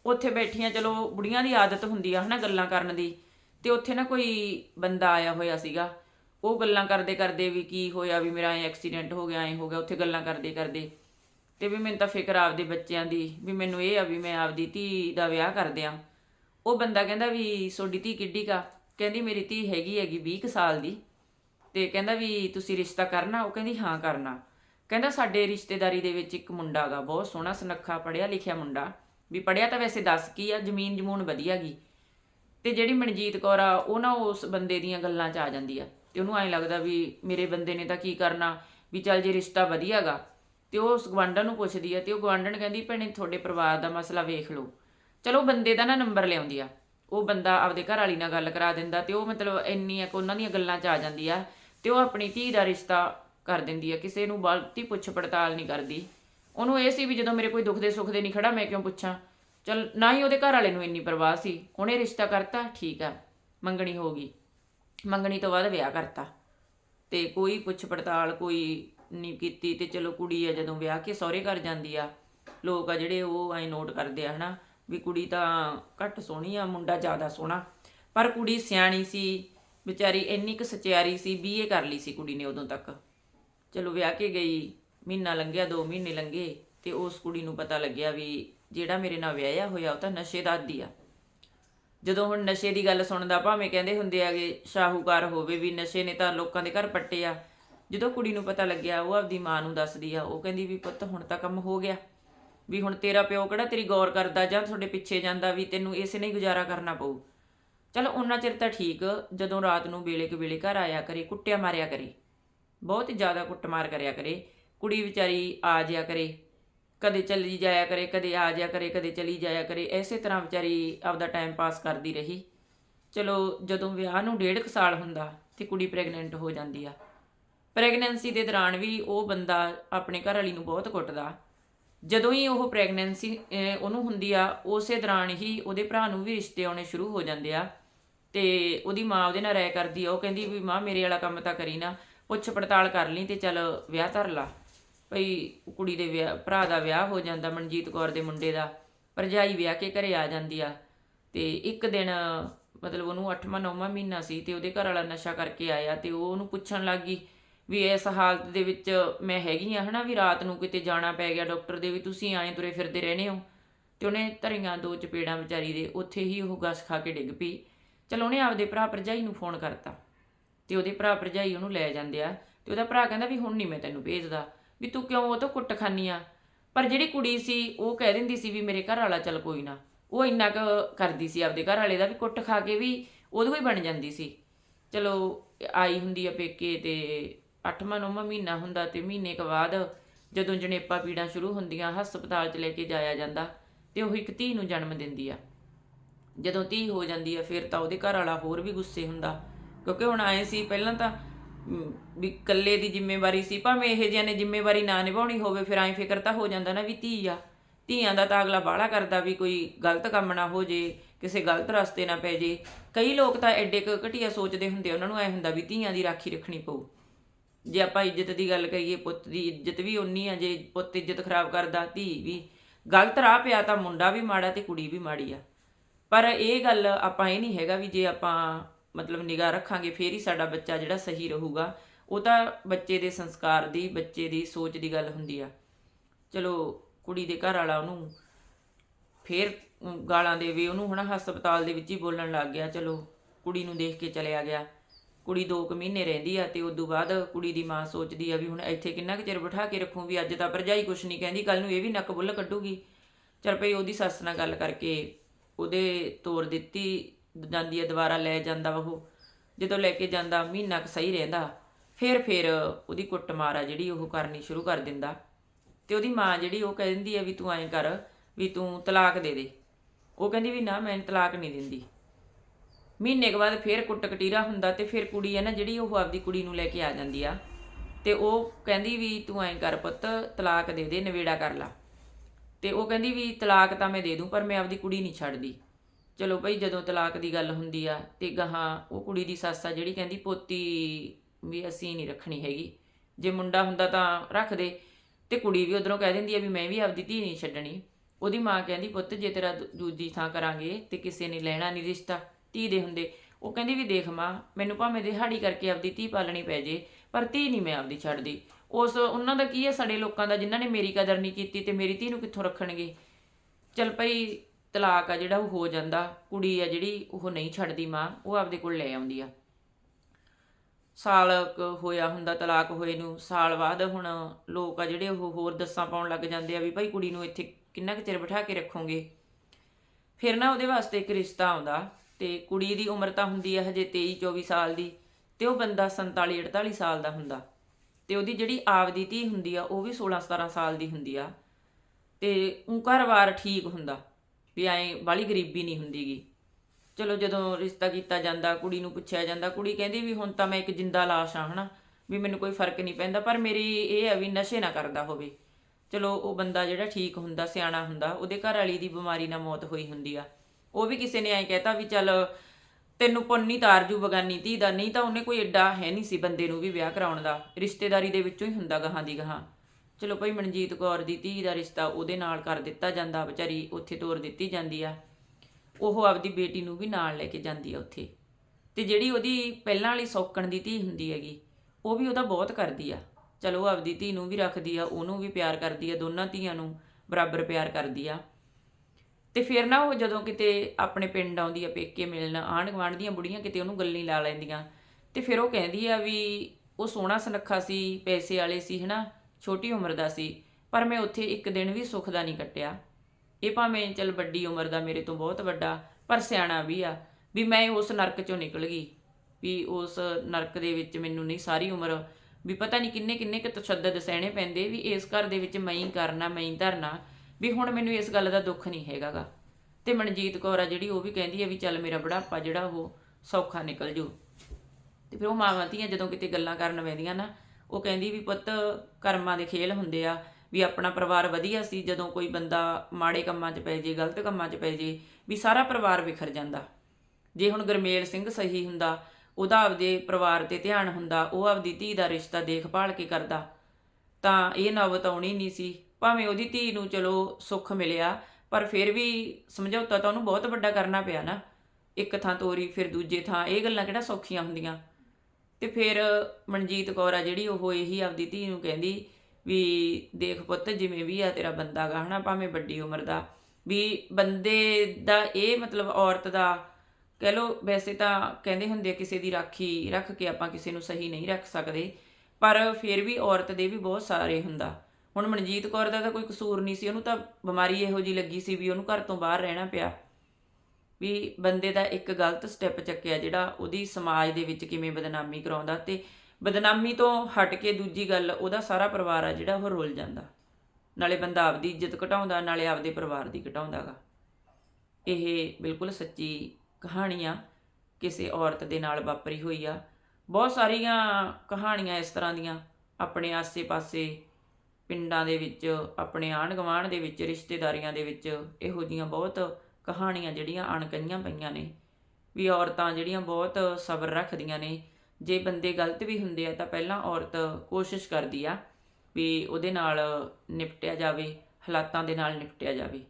ਉੱਥੇ ਬੈਠੀਆਂ, ਚਲੋ ਬੁੜੀਆਂ ਦੀ ਆਦਤ ਹੁੰਦੀ ਆ ਹਨਾ ਗੱਲਾਂ ਕਰਨ ਦੀ। ਤੇ ਉੱਥੇ ਨਾ ਕੋਈ ਬੰਦਾ ਆਇਆ ਹੋਇਆ ਸੀਗਾ। ਉਹ ਗੱਲਾਂ ਕਰਦੇ ਕਰਦੇ ਵੀ ਕੀ ਹੋਇਆ, ਵੀ ਮੇਰਾ ਐ ਐਕਸੀਡੈਂਟ ਹੋ ਗਿਆ, ਐ ਹੋ ਗਿਆ, ਉੱਥੇ ਗੱਲਾਂ ਕਰਦੇ ਕਰਦੇ ਤੇ ਵੀ ਮੈਨੂੰ ਤਾਂ ਫਿਕਰ ਆਪਦੇ ਬੱਚਿਆਂ ਦੀ, ਵੀ ਮੈਨੂੰ ਇਹ ਆ ਵੀ ਮੈਂ ਆਪਦੀ ਧੀ ਦਾ ਵਿਆਹ ਕਰ ਦਿਆਂ। ਉਹ ਬੰਦਾ ਕਹਿੰਦਾ ਵੀ ਤੁਹਾਡੀ ਧੀ ਕਿੱਡੀ ਕਾ ਕਹਿੰਦੀ ਮੇਰੀ ਧੀ ਹੈਗੀ ਹੈਗੀ 20 ਕੁ ਸਾਲ ਦੀ। ਤੇ ਕਹਿੰਦਾ ਵੀ ਤੁਸੀਂ ਰਿਸ਼ਤਾ ਕਰਨਾ? ਉਹ ਕਹਿੰਦੀ ਹਾਂ ਕਰਨਾ। ਕਹਿੰਦਾ ਸਾਡੇ ਰਿਸ਼ਤੇਦਾਰੀ ਦੇ ਵਿੱਚ ਇੱਕ ਮੁੰਡਾ ਗਾ, ਬਹੁਤ ਸੋਹਣਾ, ਸੁਨੱਖਾ ਪੜਿਆ ਲਿਖਿਆ ਮੁੰਡਾ। ਵੀ ਪੜਿਆ ਤਾਂ ਵੈਸੇ ਦੱਸ ਕੀ ਆ, ਜ਼ਮੀਨ ਜਮੂਨ ਵਧੀਆ ਗੀ। ਤੇ ਜਿਹੜੀ ਮਨਜੀਤ ਕੌਰ ਆ, ਉਹ ਨਾ ਉਸ ਬੰਦੇ ਦੀਆਂ ਗੱਲਾਂ 'ਚ ਆ ਜਾਂਦੀ ਆ। ਤੇ ਉਹਨੂੰ ਐਂ ਲੱਗਦਾ ਵੀ ਮੇਰੇ ਬੰਦੇ ਨੇ ਤਾਂ ਕੀ ਕਰਨਾ? ਵੀ ਚੱਲ ਜੇ ਰਿਸ਼ਤਾ ਵਧੀਆਗਾ ਤੇ ਉਹ ਉਸ ਗਵਾਂਢਣ ਨੂੰ ਪੁੱਛਦੀ ਆ ਤੇ ਉਹ ਗਵਾਂਢਣ ਕਹਿੰਦੀ, ਭੈਣੇ, ਤੁਹਾਡੇ ਪਰਿਵਾਰ ਦਾ ਮਸਲਾ ਵੇਖ ਲਓ। ਚਲੋ ਬੰਦੇ ਦਾ ਨਾ ਨੰਬਰ ਲਿਆਉਂਦੀ ਆ। ਉਹ ਬੰਦਾ ਆਪਦੇ ਘਰ ਵਾਲੀ ਨਾਲ ਗੱਲ ਕਰਾ ਦਿੰਦਾ ਤੇ ਉਹ ਮਤਲਬ ਇੰਨੀ ਆ ਕਿ ਉਹਨਾਂ ਦੀਆਂ ਗੱਲਾਂ 'ਚ ਆ ਜਾਂਦੀ ਆ ਤੇ ਉਹ ਆਪਣੀ ਧੀ ਦਾ ਰਿਸ਼ਤਾ ਕਰ ਦਿੰਦੀ ਆ। ਕਿਸੇ ਨੂੰ ਬਾਲਤੀ ਪੁੱਛ ਪੜਤਾਲ ਨਹੀਂ ਕਰਦੀ। ਉਹਨੂੰ ਇਹ ਸੀ ਵੀ ਜਦੋਂ ਮੇਰੇ ਕੋਈ ਦੁੱਖ ਦੇ ਸੁੱਖ ਦੇ ਨਹੀਂ ਖੜਾ, ਮੈਂ ਕਿਉਂ ਪੁੱਛਾਂ? ਚਲ, ਨਾ ਹੀ ਉਹਦੇ ਘਰ ਵਾਲੇ ਨੂੰ ਇੰਨੀ ਪਰਵਾਹ ਸੀ। ਉਹਨੇ ਰਿਸ਼ਤਾ ਕਰਤਾ, ਠੀਕ ਆ, ਮੰਗਣੀ ਹੋ ਗਈ। ਮੰਗਣੀ ਤੋਂ ਬਾਅਦ ਵਿਆਹ ਕਰਤਾ। ਤੇ ਕੋਈ ਪੁੱਛ ਪੜਤਾਲ, ਕੋਈ ਨਹੀਂ ਕੀਤੀ ਤੇ ਚਲੋ ਕੁੜੀ ਆ ਜਦੋਂ ਵਿਆਹ ਕੇ ਸਹੁਰੇ ਘਰ ਜਾਂਦੀ ਆ, ਲੋਕ ਆ ਜਿਹੜੇ ਉਹ ਐ ਨੋਟ ਕਰਦੇ ਆ, ਹਨਾ, ਵੀ ਕੁੜੀ ਤਾਂ ਘੱਟ ਸੋਹਣੀ ਆ, ਮੁੰਡਾ ਜ਼ਿਆਦਾ ਸੋਹਣਾ। ਪਰ ਕੁੜੀ ਸਿਆਣੀ ਸੀ, ਵਿਚਾਰੀ ਇੰਨੀ ਕੁ ਸਚਿਆਰੀ ਸੀ ਬੀਏ ਕਰ ਲਈ ਸੀ ਕੁੜੀ ਨੇ ਉਦੋਂ ਤੱਕ। ਚਲੋ ਵਿਆਹ ਕੇ ਗਈ, ਮਹੀਨਾ ਲੰਘਿਆ 2 ਮਹੀਨੇ ਲੰਘੇ, ਤੇ ਉਸ ਕੁੜੀ ਨੂੰ ਪਤਾ ਲੱਗਿਆ ਵੀ ਜਿਹੜਾ ਮੇਰੇ ਨਾਲ ਵਿਆਹਿਆ ਹੋਇਆ ਉਹ ਤਾਂ ਨਸ਼ੇ ਦਾ ਆਦੀ ਆ। ਜਦੋਂ ਹੁਣ ਨਸ਼ੇ ਦੀ ਗੱਲ ਸੁਣਦਾ, ਭਾਵੇਂ ਕਹਿੰਦੇ ਹੁੰਦੇ ਆਗੇ ਸ਼ਾਹੂਕਾਰ ਹੋਵੇ ਵੀ ਨਸ਼ੇ ਨੇ ਤਾਂ ਲੋਕਾਂ ਦੇ ਘਰ ਪੱਟੇ ਆ ਜਦੋਂ ਕੁੜੀ ਨੂੰ ਪਤਾ ਲੱਗਿਆ, ਉਹ ਆਪਦੀ ਮਾਂ ਨੂੰ ਦੱਸਦੀ ਆ, ਉਹ ਕਹਿੰਦੀ ਵੀ ਪੁੱਤ ਹੁਣ ਤਾਂ ਕੰਮ ਹੋ ਗਿਆ। ਵੀ ਹੁਣ ਤੇਰਾ ਪਿਓ ਕਿਹੜਾ ਤੇਰੀ ਗੌਰ ਕਰਦਾ ਜਾਂ ਤੁਹਾਡੇ ਪਿੱਛੇ ਜਾਂਦਾ ਵੀ ਤੈਨੂੰ ਇਸੇ ਨੇ ਗੁਜ਼ਾਰਾ ਕਰਨਾ ਪਊ। ਚਲ ਉਹਨਾਂ ਚਿਰ ਤਾਂ ਠੀਕ, ਜਦੋਂ ਰਾਤ ਨੂੰ ਵੇਲੇ ਕੁ ਵੇਲੇ ਘਰ ਆਇਆ ਕਰੇ, ਕੁੱਟਿਆ ਮਾਰਿਆ ਕਰੇ। ਬਹੁਤ ਜ਼ਿਆਦਾ ਕੁੱਟਮਾਰ ਕਰਿਆ ਕਰੇ। ਕੁੜੀ ਵਿਚਾਰੀ ਆ ਜਿਆ ਕਰੇ। ਕਦੇ ਚਲੀ ਜਾਇਆ ਕਰੇ, ਕਦੇ ਆ ਜਾਇਆ ਕਰੇ, ਕਦੇ ਚਲੀ ਜਾਇਆ ਕਰੇ। ਐਸੇ ਤਰ੍ਹਾਂ ਵਿਚਾਰੀ ਆਪਦਾ ਟਾਈਮ ਪਾਸ ਕਰਦੀ ਰਹੀ। ਚਲੋ ਜਦੋਂ ਵਿਆਹ ਨੂੰ ਡੇਢ ਕੁ ਸਾਲ ਹੁੰਦਾ ਤੇ ਕੁੜੀ ਪ੍ਰੈਗਨੈਂਟ ਹੋ ਜਾਂਦੀ ਆ। ਪ੍ਰੈਗਨੈਂਸੀ ਦੇ ਦੌਰਾਨ ਵੀ ਉਹ ਬੰਦਾ ਆਪਣੇ ਘਰ ਵਾਲੀ ਨੂੰ ਬਹੁਤ ਕੁੱਟਦਾ। ਜਦੋਂ ਹੀ ਉਹ ਪ੍ਰੈਗਨੈਂਸੀ ਉਹਨੂੰ ਹੁੰਦੀ ਆ, ਉਸੇ ਦੌਰਾਨ ਹੀ ਉਹਦੇ ਭਰਾ ਨੂੰ ਵੀ ਰਿਸ਼ਤੇ ਆਉਣੇ ਸ਼ੁਰੂ ਹੋ ਜਾਂਦੇ ਆ। ਤੇ ਉਹਦੀ ਮਾਂ ਉਹਦੇ ਨਾਲ ਰਾਏ ਕਰਦੀ ਆ, ਉਹ ਕਹਿੰਦੀ ਵੀ ਮਾਂ, ਮੇਰੇ ਵਾਲਾ ਕੰਮ ਤਾਂ ਕਰੀ ਨਾ, ਪੁੱਛ ਪੜਤਾਲ ਕਰ ਲਈ ਤੇ ਚੱਲ ਵਿਆਹ ਧਰ ਲਾ। ਭਈ ਕੁੜੀ ਦੇ ਵਿਆਹ, ਭਰਾ ਦਾ ਵਿਆਹ ਹੋ ਜਾਂਦਾ ਮਨਜੀਤ ਕੌਰ ਦੇ ਮੁੰਡੇ ਦਾ, ਭਰਜਾਈ ਵਿਆਹ ਕੇ ਘਰੇ ਆ ਜਾਂਦੀ ਆ। ਤੇ ਇੱਕ ਦਿਨ, ਮਤਲਬ ਉਹਨੂੰ 8ਵਾਂ 9ਵਾਂ ਮਹੀਨਾ ਸੀ ਤੇ ਉਹਦੇ ਘਰ ਵਾਲਾ ਨਸ਼ਾ ਕਰਕੇ ਆਇਆ ਤੇ ਉਹ ਉਹਨੂੰ ਪੁੱਛਣ ਲੱਗੀ ਵੀ ਇਸ ਹਾਲਤ ਦੇ ਵਿੱਚ ਮੈਂ ਹੈਗੀ ਆ, ਹਨਾ? ਵੀ ਰਾਤ ਨੂੰ ਕਿਤੇ ਜਾਣਾ ਪੈ ਗਿਆ ਡਾਕਟਰ ਦੇ ਵੀ ਤੁਸੀਂ ਆਏ ਤੁਰੇ ਫਿਰਦੇ ਰਹਿੰਦੇ ਹੋ। ਤੇ ਉਹਨੇ ਧਰੀਆਂ ਦੋ ਚਪੇੜਾਂ ਵਿਚਾਰੀ ਦੇ ਉੱਥੇ ਹੀ ਉਹ ਗਸ ਖਾ ਕੇ ਡਿੱਗ ਪਈ। ਚਲ ਉਹਨੇ ਆਪਦੇ ਭਰਾ ਭਰਜਾਈ ਨੂੰ ਫੋਨ ਕਰਤਾ। ਤੇ ਉਹਦੇ ਭਰਾ ਭਰਜਾਈ ਉਹਨੂੰ ਲੈ ਜਾਂਦੇ ਆ। ਤੇ ਉਹਦਾ ਭਰਾ ਕਹਿੰਦਾ ਵੀ ਹੁਣ ਨਹੀਂ ਮੈਂ ਤੈਨੂੰ ਭੇਜਦਾ। ਵੀ ਤੂੰ ਕਿਉਂ ਉਹ ਤੋਂ ਕੁੱਟ ਖਾਨੀ ਆ? ਪਰ ਜਿਹੜੀ ਕੁੜੀ ਸੀ, ਉਹ ਕਹਿ ਦਿੰਦੀ ਸੀ ਵੀ ਮੇਰੇ ਘਰ ਵਾਲਾ ਚੱਲ ਕੋਈ ਨਾ। ਉਹ ਇੰਨਾ ਕੁ ਕਰਦੀ ਸੀ ਆਪਦੇ ਘਰ ਵਾਲੇ ਦਾ ਵੀ ਕੁੱਟ ਖਾ ਕੇ ਵੀ ਉਹਦੇ ਹੀ ਬਣ ਜਾਂਦੀ ਸੀ। ਚਲੋ, ਆਈ ਹੁੰਦੀ ਆ ਪੇਕੇ ਤੇ 8ਵਾਂ 9ਵਾਂ ਮਹੀਨਾ ਹੁੰਦਾ ਤੇ ਮਹੀਨੇ ਕੁ ਬਾਅਦ ਜਦੋਂ ਜਣੇਪਾ ਪੀੜਾਂ ਸ਼ੁਰੂ ਹੁੰਦੀਆਂ, ਹਸਪਤਾਲ 'ਚ ਲੈ ਕੇ ਜਾਇਆ ਜਾਂਦਾ ਤੇ ਉਹ ਇੱਕ ਧੀ ਨੂੰ ਜਨਮ ਦਿੰਦੀ ਆ। ਜਦੋਂ ਧੀ ਹੋ ਜਾਂਦੀ ਆ, ਫਿਰ ਤਾਂ ਉਹਦੇ ਘਰ ਵਾਲਾ ਹੋਰ ਵੀ ਗੁੱਸੇ ਹੁੰਦਾ। ਕਿਉਂਕਿ ਹੁਣ ਆਏ ਸੀ ਪਹਿਲਾਂ ਤਾਂ ਵੀ ਇਕੱਲੇ ਦੀ ਜ਼ਿੰਮੇਵਾਰੀ ਸੀ, ਭਾਵੇਂ ਇਹ ਜਿਹੀਆਂ ਨੇ ਜ਼ਿੰਮੇਵਾਰੀ ਨਾ ਨਿਭਾਉਣੀ ਹੋਵੇ, ਫਿਰ ਐਂ ਫਿਕਰ ਤਾਂ ਹੋ ਜਾਂਦਾ ਨਾ ਵੀ ਧੀ ਆ। ਧੀਆਂ ਦਾ ਤਾਂ ਅਗਲਾ ਬਾਹਲਾ ਕਰਦਾ ਵੀ ਕੋਈ ਗਲਤ ਕੰਮ ਨਾ ਹੋ ਜੇ, ਕਿਸੇ ਗਲਤ ਰਸਤੇ ਨਾ ਪੈ ਜੇ। ਕਈ ਲੋਕ ਤਾਂ ਐਡੇ ਕੁ ਘਟੀਆ ਸੋਚਦੇ ਹੁੰਦੇ ਉਹਨਾਂ ਨੂੰ ਐ ਹੁੰਦਾ ਵੀ ਧੀਆਂ ਦੀ ਰਾਖੀ ਰੱਖਣੀ ਪਊ। ਜੇ ਆਪਾਂ ਇੱਜ਼ਤ ਦੀ ਗੱਲ ਕਰੀਏ ਪੁੱਤ ਦੀ ਇੱਜ਼ਤ ਵੀ ਓਨੀ ਆ, ਜੇ ਪੁੱਤ ਇੱਜ਼ਤ ਖਰਾਬ ਕਰਦਾ ਧੀ ਵੀ। ਗਲਤ ਰਾਹ ਪਿਆ ਤਾਂ ਮੁੰਡਾ ਵੀ ਮਾੜਾ ਤੇ ਕੁੜੀ ਵੀ ਮਾੜੀ ਆ। ਪਰ ਇਹ ਗੱਲ ਆਪਾਂ ਇਹ ਨਹੀਂ ਹੈਗਾ ਵੀ ਜੇ ਆਪਾਂ ਮਤਲਬ ਨਿਗਾਹ ਰੱਖਾਂਗੇ, ਫੇਰ ਹੀ ਸਾਡਾ ਬੱਚਾ ਜਿਹੜਾ ਸਹੀ ਰਹੂਗਾ। ਉਹ ਤਾਂ ਬੱਚੇ ਦੇ ਸੰਸਕਾਰ ਦੀ, ਬੱਚੇ ਦੀ ਸੋਚ ਦੀ ਗੱਲ ਹੁੰਦੀ ਆ। ਚਲੋ, ਕੁੜੀ ਦੇ ਘਰ ਵਾਲਾ ਉਹਨੂੰ ਫੇਰ ਗਾਲਾਂ ਦੇਵੇ, ਉਹਨੂੰ ਹੁਣ ਹਸਪਤਾਲ ਦੇ ਵਿੱਚ ਹੀ ਬੋਲਣ ਲੱਗ ਗਿਆ, ਚਲੋ, ਕੁੜੀ ਨੂੰ ਦੇਖ ਕੇ ਚਲਿਆ ਗਿਆ। ਕੁੜੀ 2 ਕੁ ਮਹੀਨੇ ਰਹਿੰਦੀ ਆ ਤੇ ਉਸ ਤੋਂ ਬਾਅਦ ਕੁੜੀ ਦੀ ਮਾਂ ਸੋਚਦੀ ਆ ਵੀ ਹੁਣ ਇੱਥੇ ਕਿੰਨਾ ਕੁ ਚਿਰ ਬਿਠਾ ਕੇ ਰੱਖੂੰ ਵੀ ਅੱਜ ਤਾਂ ਭਰਜਾਈ ਕੁਛ ਨਹੀਂ ਕਹਿੰਦੀ ਕੱਲ ਨੂੰ ਇਹ ਵੀ ਨੱਕ ਬੁੱਲ ਕੱਢੂਗੀ। ਚਲ ਭਈ ਉਹਦੀ ਸੱਸ ਨਾਲ ਗੱਲ ਕਰਕੇ ਉਹਦੇ ਤੋਰ ਦਿੱਤੀ, ਜਾਂਦੀ ਹੈ ਦੁਬਾਰਾ ਲੈ ਜਾਂਦਾ ਉਹ। ਜਦੋਂ ਲੈ ਕੇ ਜਾਂਦਾ ਮਹੀਨਾ ਕੁ ਸਹੀ ਰਹਿੰਦਾ, ਫਿਰ ਫਿਰ ਉਹਦੀ ਕੁੱਟਮਾਰ ਆ ਜਿਹੜੀ ਉਹ ਕਰਨੀ ਸ਼ੁਰੂ ਕਰ ਦਿੰਦਾ। ਤੇ ਉਹਦੀ ਮਾਂ ਜਿਹੜੀ ਉਹ ਕਹਿ ਦਿੰਦੀ ਆ ਵੀ ਤੂੰ ਐਂ ਕਰ ਵੀ ਤੂੰ ਤਲਾਕ ਦੇ ਦੇ। ਉਹ ਕਹਿੰਦੀ ਵੀ ਨਾ, ਮੈਂ ਤਲਾਕ ਨਹੀਂ ਦਿੰਦੀ। ਮਹੀਨੇ ਕੁ ਬਾਅਦ ਫਿਰ ਕੁੱਟ ਕਟੀਰਾ ਹੁੰਦਾ ਤੇ ਫਿਰ ਕੁੜੀ ਹੈ ਨਾ ਜਿਹੜੀ ਉਹ ਆਪਦੀ ਕੁੜੀ ਨੂੰ ਲੈ ਕੇ ਆ ਜਾਂਦੀ ਆ। ਤੇ ਉਹ ਕਹਿੰਦੀ ਵੀ ਤੂੰ ਐਂ ਕਰ ਪੁੱਤ, ਤਲਾਕ ਦੇ ਦੇ ਨਵੇੜਾ ਕਰ ਲਾ। ਤੇ ਉਹ ਕਹਿੰਦੀ ਵੀ ਤਲਾਕ ਤਾਂ ਮੈਂ ਦੇ ਦੂੰ, ਪਰ ਮੈਂ ਆਪਦੀ ਕੁੜੀ ਨਹੀਂ ਛੱਡਦੀ। ਚਲੋ ਭਈ ਜਦੋਂ ਤਲਾਕ ਦੀ ਗੱਲ ਹੁੰਦੀ ਆ ਤੇ ਗਾਹਾਂ ਉਹ ਕੁੜੀ ਦੀ ਸੱਸ ਆ ਜਿਹੜੀ ਕਹਿੰਦੀ ਪੋਤੀ ਵੀ ਅਸੀਂ ਨਹੀਂ ਰੱਖਣੀ ਹੈਗੀ। ਜੇ ਮੁੰਡਾ ਹੁੰਦਾ ਤਾਂ ਰੱਖ ਦੇ। ਤੇ ਕੁੜੀ ਵੀ ਉਧਰੋਂ ਕਹਿ ਦਿੰਦੀ ਆ ਵੀ ਮੈਂ ਵੀ ਆਪਦੀ ਧੀ ਨਹੀਂ ਛੱਡਣੀ। ਉਹਦੀ ਮਾਂ ਕਹਿੰਦੀ ਪੁੱਤ, ਜੇ ਤੇਰਾ ਦੂਜੀ ਥਾਂ ਕਰਾਂਗੇ ਤੇ ਕਿਸੇ ਨੇ ਲੈਣਾ ਨਹੀਂ ਰਿਸ਼ਤਾ। ਧੀ ਦੇ ਹੁੰਦੇ। ਉਹ ਕਹਿੰਦੀ ਵੀ ਦੇਖ ਮਾਂ, ਮੈਨੂੰ ਭਾਵੇਂ ਦਿਹਾੜੀ ਕਰਕੇ ਆਪਦੀ ਧੀ ਪਾਲਣੀ ਪੈ ਜੇ, ਪਰ ਧੀ ਨਹੀਂ ਮੈਂ ਆਪਦੀ ਛੱਡਦੀ। ਉਸ, ਉਹਨਾਂ ਦਾ ਕੀ ਹੈ, ਸਾਡੇ ਲੋਕਾਂ ਦਾ ਜਿਨ੍ਹਾਂ ਨੇ ਮੇਰੀ ਕਦਰ ਨਹੀਂ ਕੀਤੀ ਤੇ ਮੇਰੀ ਧੀ ਨੂੰ ਕਿੱਥੋਂ ਰੱਖਣਗੇ? ਚਲ ਭਈ, ਤਲਾਕ ਆ ਜਿਹੜਾ ਉਹ ਹੋ ਜਾਂਦਾ। ਕੁੜੀ ਆ ਜਿਹੜੀ, ਉਹ ਨਹੀਂ ਛੱਡਦੀ ਮਾਂ, ਉਹ ਆਪਦੇ ਕੋਲ ਲੈ ਆਉਂਦੀ ਆ। ਸਾਲ ਕੁ ਹੋਇਆ ਹੁੰਦਾ ਤਲਾਕ ਹੋਏ ਨੂੰ। ਸਾਲ ਬਾਅਦ ਹੁਣ ਲੋਕ ਆ ਜਿਹੜੇ, ਉਹ ਹੋਰ ਦੱਸਾਂ ਪਾਉਣ ਲੱਗ ਜਾਂਦੇ ਆ ਵੀ ਭਾਈ ਕੁੜੀ ਨੂੰ ਇੱਥੇ ਕਿੰਨਾ ਕੁ ਚਿਰ ਬਿਠਾ ਕੇ ਰੱਖੋਗੇ? ਫਿਰ ਨਾ ਉਹਦੇ ਵਾਸਤੇ ਇੱਕ ਰਿਸ਼ਤਾ ਆਉਂਦਾ। ਤੇ ਕੁੜੀ ਦੀ ਉਮਰ ਤਾਂ ਹੁੰਦੀ ਹੈ ਹਜੇ 23 24 ਸਾਲ ਦੀ, ਤੇ ਉਹ ਬੰਦਾ 47 48 ਸਾਲ ਦਾ ਹੁੰਦਾ। ਤੇ ਉਹਦੀ ਜਿਹੜੀ ਆਪਦੀ ਧੀ ਹੁੰਦੀ ਆ, ਉਹ ਵੀ 16 17 ਸਾਲ ਦੀ ਹੁੰਦੀ ਆ। ਤੇ ਉਹ ਘਰ-ਬਾਰ ਠੀਕ ਹੁੰਦਾ, ਵੀ ਐਂ ਬਾਲੀ ਗਰੀਬੀ ਨਹੀਂ ਹੁੰਦੀਗੀ। ਚਲੋ ਜਦੋਂ ਰਿਸ਼ਤਾ ਕੀਤਾ ਜਾਂਦਾ, ਕੁੜੀ ਨੂੰ ਪੁੱਛਿਆ ਜਾਂਦਾ, ਕੁੜੀ ਕਹਿੰਦੀ ਵੀ ਹੁਣ ਤਾਂ ਮੈਂ ਇੱਕ ਜਿੰਦਾ ਲਾਸ਼ ਆ, ਹਨਾ, ਵੀ ਮੈਨੂੰ ਕੋਈ ਫ਼ਰਕ ਨਹੀਂ ਪੈਂਦਾ, ਪਰ ਮੇਰੀ ਇਹ ਆ ਵੀ ਨਸ਼ੇ ਨਾ ਕਰਦਾ ਹੋਵੇ। ਚਲੋ ਉਹ ਬੰਦਾ ਜਿਹੜਾ ਠੀਕ ਹੁੰਦਾ, ਸਿਆਣਾ ਹੁੰਦਾ, ਉਹਦੇ ਘਰ ਵਾਲੀ ਦੀ ਬਿਮਾਰੀ ਨਾਲ ਮੌਤ ਹੋਈ ਹੁੰਦੀ ਆ। ਉਹ ਵੀ ਕਿਸੇ ਨੇ ਐਂ ਕਹਿਤਾ ਵੀ ਚੱਲ ਤੈਨੂੰ ਪੁੰਨੀ ਤਾਰਜੂ ਬਗਾਨੀ ਧੀ ਦਾ, ਨਹੀਂ ਤਾਂ ਉਹਨੇ ਕੋਈ ਐਡਾ ਹੈ ਨਹੀਂ ਸੀ ਬੰਦੇ ਨੂੰ ਵੀ ਵਿਆਹ ਕਰਾਉਣ ਦਾ, ਰਿਸ਼ਤੇਦਾਰੀ ਦੇ ਵਿੱਚੋਂ ਹੀ ਹੁੰਦਾ ਗਾਹਾਂ ਦੀ ਗਾਹਾਂ। ਚਲੋ ਭਾਈ ਮਨਜੀਤ ਕੌਰ ਦੀ ਧੀ ਦਾ ਰਿਸ਼ਤਾ ਉਹਦੇ ਨਾਲ ਕਰ ਦਿੱਤਾ ਜਾਂਦਾ, ਵਿਚਾਰੀ ਉੱਥੇ ਤੋਰ ਦਿੱਤੀ ਜਾਂਦੀ ਆ। ਉਹ ਆਪਦੀ ਬੇਟੀ ਨੂੰ ਵੀ ਨਾਲ ਲੈ ਕੇ ਜਾਂਦੀ ਆ ਉੱਥੇ। ਤੇ ਜਿਹੜੀ ਉਹਦੀ ਪਹਿਲਾਂ ਵਾਲੀ ਸੌਕਣ ਦੀ ਧੀ ਹੁੰਦੀ ਹੈਗੀ, ਉਹ ਵੀ ਉਹਦਾ ਬਹੁਤ ਕਰਦੀ ਆ। ਚਲੋ ਉਹ ਆਪਦੀ ਧੀ ਨੂੰ ਵੀ ਰੱਖਦੀ ਆ, ਉਹਨੂੰ ਵੀ ਪਿਆਰ ਕਰਦੀ ਆ, ਦੋਨਾਂ ਧੀਆਂ ਨੂੰ ਬਰਾਬਰ ਪਿਆਰ ਕਰਦੀ ਆ। ਤੇ ਫਿਰ ਨਾ ਉਹ ਜਦੋਂ ਕਿਤੇ ਆਪਣੇ ਪਿੰਡ ਆਉਂਦੀ ਆ ਪੇਕੇ ਮਿਲਣ, ਆਂਢ ਗੁਆਂਢ ਦੀਆਂ ਬੁੜੀਆਂ ਕਿਤੇ ਉਹਨੂੰ ਗੱਲੀ ਲਾ ਲੈਂਦੀਆਂ। ਤੇ ਫਿਰ ਉਹ ਕਹਿੰਦੀ ਆ ਵੀ ਉਹ ਸੋਹਣਾ ਸੁਨੱਖਾ ਸੀ, ਪੈਸੇ ਵਾਲੇ ਸੀ, ਹਨਾ, ਛੋਟੀ ਉਮਰ ਦਾ ਸੀ, ਪਰ ਮੈਂ ਉੱਥੇ ਇੱਕ ਦਿਨ ਵੀ ਸੁੱਖ ਦਾ ਨਹੀਂ ਕੱਟਿਆ। ਇਹ ਭਾਵੇਂ ਚਲ ਵੱਡੀ ਉਮਰ ਦਾ ਮੇਰੇ ਤੋਂ ਬਹੁਤ ਵੱਡਾ, ਪਰ ਸਿਆਣਾ ਵੀ ਆ, ਵੀ ਮੈਂ ਉਸ ਨਰਕ ਚੋਂ ਨਿਕਲ ਗਈ, ਵੀ ਉਸ ਨਰਕ ਦੇ ਵਿੱਚ ਮੈਨੂੰ ਨਹੀਂ ਸਾਰੀ ਉਮਰ, ਵੀ ਪਤਾ ਨਹੀਂ ਕਿੰਨੇ ਕਿੰਨੇ ਕੁ ਤਸ਼ੱਦਦ ਸਹਿਣੇ ਪੈਂਦੇ, ਵੀ ਇਸ ਘਰ ਦੇ ਵਿੱਚ ਮੈਂ ਹੀ ਕਰਨਾ, ਮੈਂ ਹੀ ਧਰਨਾ ਵੀ ਹੁਣ ਮੈਨੂੰ ਇਸ ਗੱਲ ਦਾ ਦੁੱਖ ਨਹੀਂ ਹੈਗਾਗਾ। ਤੇ ਮਨਜੀਤ ਕੌਰ ਆ ਜਿਹੜੀ, ਉਹ ਵੀ ਕਹਿੰਦੀ ਹੈ ਵੀ ਚੱਲ ਮੇਰਾ ਬੁਢਾਪਾ ਜਿਹੜਾ, ਉਹ ਸੌਖਾ ਨਿਕਲ ਜੂ। ਤੇ ਫਿਰ ਉਹ ਮਾਵਾਂ ਧੀਆਂ ਜਦੋਂ ਕਿਤੇ ਗੱਲਾਂ ਕਰਨ ਬੈਂਦੀਆਂ ਨਾ, ਉਹ ਕਹਿੰਦੀ ਵੀ ਪੁੱਤ ਕਰਮਾਂ ਦੇ ਖੇਲ ਹੁੰਦੇ ਆ, ਵੀ ਆਪਣਾ ਪਰਿਵਾਰ ਵਧੀਆ ਸੀ, ਜਦੋਂ ਕੋਈ ਬੰਦਾ ਮਾੜੇ ਕੰਮਾਂ 'ਚ ਪੈ ਜੇ, ਗਲਤ ਕੰਮਾਂ 'ਚ ਪੈ ਜੇ, ਵੀ ਸਾਰਾ ਪਰਿਵਾਰ ਵਿਖਰ ਜਾਂਦਾ। ਜੇ ਹੁਣ ਗਰਮੇਲ ਸਿੰਘ ਸਹੀ ਹੁੰਦਾ, ਉਹਦਾ ਆਪਦੇ ਪਰਿਵਾਰ ਤੇ ਧਿਆਨ ਹੁੰਦਾ, ਉਹ ਆਪਦੀ ਧੀ ਦਾ ਰਿਸ਼ਤਾ ਦੇਖਭਾਲ ਕੇ ਕਰਦਾ, ਤਾਂ ਇਹ ਨੌਬਤ ਆਉਣੀ ਨਹੀਂ ਸੀ। ਭਾਵੇਂ ਉਹਦੀ ਧੀ ਨੂੰ ਚਲੋ ਸੁੱਖ ਮਿਲਿਆ, ਪਰ ਫਿਰ ਵੀ ਸਮਝੌਤਾ ਤਾਂ ਉਹਨੂੰ ਬਹੁਤ ਵੱਡਾ ਕਰਨਾ ਪਿਆ ਨਾ। ਇੱਕ ਥਾਂ ਤੋਰੀ, ਫਿਰ ਦੂਜੇ ਥਾਂ, ਇਹ ਗੱਲਾਂ ਕਿਹੜਾ ਸੌਖੀਆਂ ਹੁੰਦੀਆਂ? ਤੇ ਫਿਰ ਮਨਜੀਤ ਕੌਰ ਆ ਜਿਹੜੀ, ਉਹ ਇਹੀ ਆਪਦੀ ਧੀ ਨੂੰ ਕਹਿੰਦੀ ਵੀ ਦੇਖ ਪੁੱਤ, ਜਿਵੇਂ ਵੀ ਆ ਤੇਰਾ ਬੰਦਾ ਗਾ, ਹਨਾ, ਭਾਵੇਂ ਵੱਡੀ ਉਮਰ ਦਾ। ਵੀ ਬੰਦੇ ਦਾ ਇਹ ਮਤਲਬ ਔਰਤ ਦਾ, ਕਹਿ ਲੋ ਵੈਸੇ ਤਾਂ ਕਹਿੰਦੇ ਹੁੰਦੇ ਕਿਸੇ ਦੀ ਰਾਖੀ ਰੱਖ ਕੇ ਆਪਾਂ ਕਿਸੇ ਨੂੰ ਸਹੀ ਨਹੀਂ ਰੱਖ ਸਕਦੇ, ਪਰ ਫਿਰ ਵੀ ਔਰਤ ਦੇ ਵੀ ਬਹੁਤ ਸਾਰੇ ਹੁੰਦਾ। ਹੁਣ ਮਨਜੀਤ ਕੌਰ ਦਾ ਤਾਂ ਕੋਈ ਕਸੂਰ ਨਹੀਂ ਸੀ, ਉਹਨੂੰ ਤਾਂ ਬਿਮਾਰੀ ਇਹੋ ਜੀ ਲੱਗੀ ਸੀ ਵੀ ਉਹਨੂੰ ਘਰ ਤੋਂ ਬਾਹਰ ਰਹਿਣਾ ਪਿਆ। ਵੀ ਬੰਦੇ ਦਾ ਇੱਕ ਗਲਤ ਸਟੈਪ ਚੱਕਿਆ ਜਿਹੜਾ ਉਹਦੀ ਸਮਾਜ ਦੇ ਵਿੱਚ ਕਿਵੇਂ ਬਦਨਾਮੀ ਕਰਾਉਂਦਾ ਤੇ ਬਦਨਾਮੀ ਤੋਂ ਹਟ ਕੇ ਦੂਜੀ ਗੱਲ, ਉਹਦਾ ਸਾਰਾ ਪਰਿਵਾਰ ਆ ਜਿਹੜਾ ਉਹ ਰੁੱਲ ਜਾਂਦਾ। ਨਾਲੇ ਬੰਦਾ ਆਪਦੀ ਇੱਜ਼ਤ ਘਟਾਉਂਦਾ, ਨਾਲੇ ਆਪਦੇ ਪਰਿਵਾਰ ਦੀ ਘਟਾਉਂਦਾਗਾ। ਇਹ ਬਿਲਕੁਲ ਸੱਚੀ ਕਹਾਣੀ ਆ ਕਿਸੇ ਔਰਤ ਦੇ ਨਾਲ ਵਾਪਰੀ ਹੋਈ ਆ। ਬਹੁਤ ਸਾਰੀਆਂ ਕਹਾਣੀਆਂ ਇਸ ਤਰ੍ਹਾਂ ਦੀਆਂ, ਆਪਣੇ ਆਸੇ-ਪਾਸੇ ਪਿੰਡਾਂ ਦੇ ਵਿੱਚ, ਆਪਣੇ ਆਂਢ ਗੁਆਂਢ ਦੇ ਵਿੱਚ, ਰਿਸ਼ਤੇਦਾਰੀਆਂ ਦੇ ਵਿੱਚ ਇਹੋ ਜੀਆਂ ਬਹੁਤ ਕਹਾਣੀਆਂ ਜਿਹੜੀਆਂ ਅਣਕਹੀਆਂ ਪਈਆਂ ਨੇ। ਵੀ ਔਰਤਾਂ ਜਿਹੜੀਆਂ ਬਹੁਤ ਸਬਰ ਰੱਖਦੀਆਂ ਨੇ, ਜੇ ਬੰਦੇ ਗਲਤ ਵੀ ਹੁੰਦੇ ਆ ਤਾਂ ਪਹਿਲਾਂ ਔਰਤ ਕੋਸ਼ਿਸ਼ ਕਰਦੀ ਆ ਵੀ ਉਹਦੇ ਨਾਲ ਨਿਪਟਿਆ ਜਾਵੇ, ਹਾਲਾਤਾਂ ਦੇ ਨਾਲ ਨਿਪਟਿਆ ਜਾਵੇ।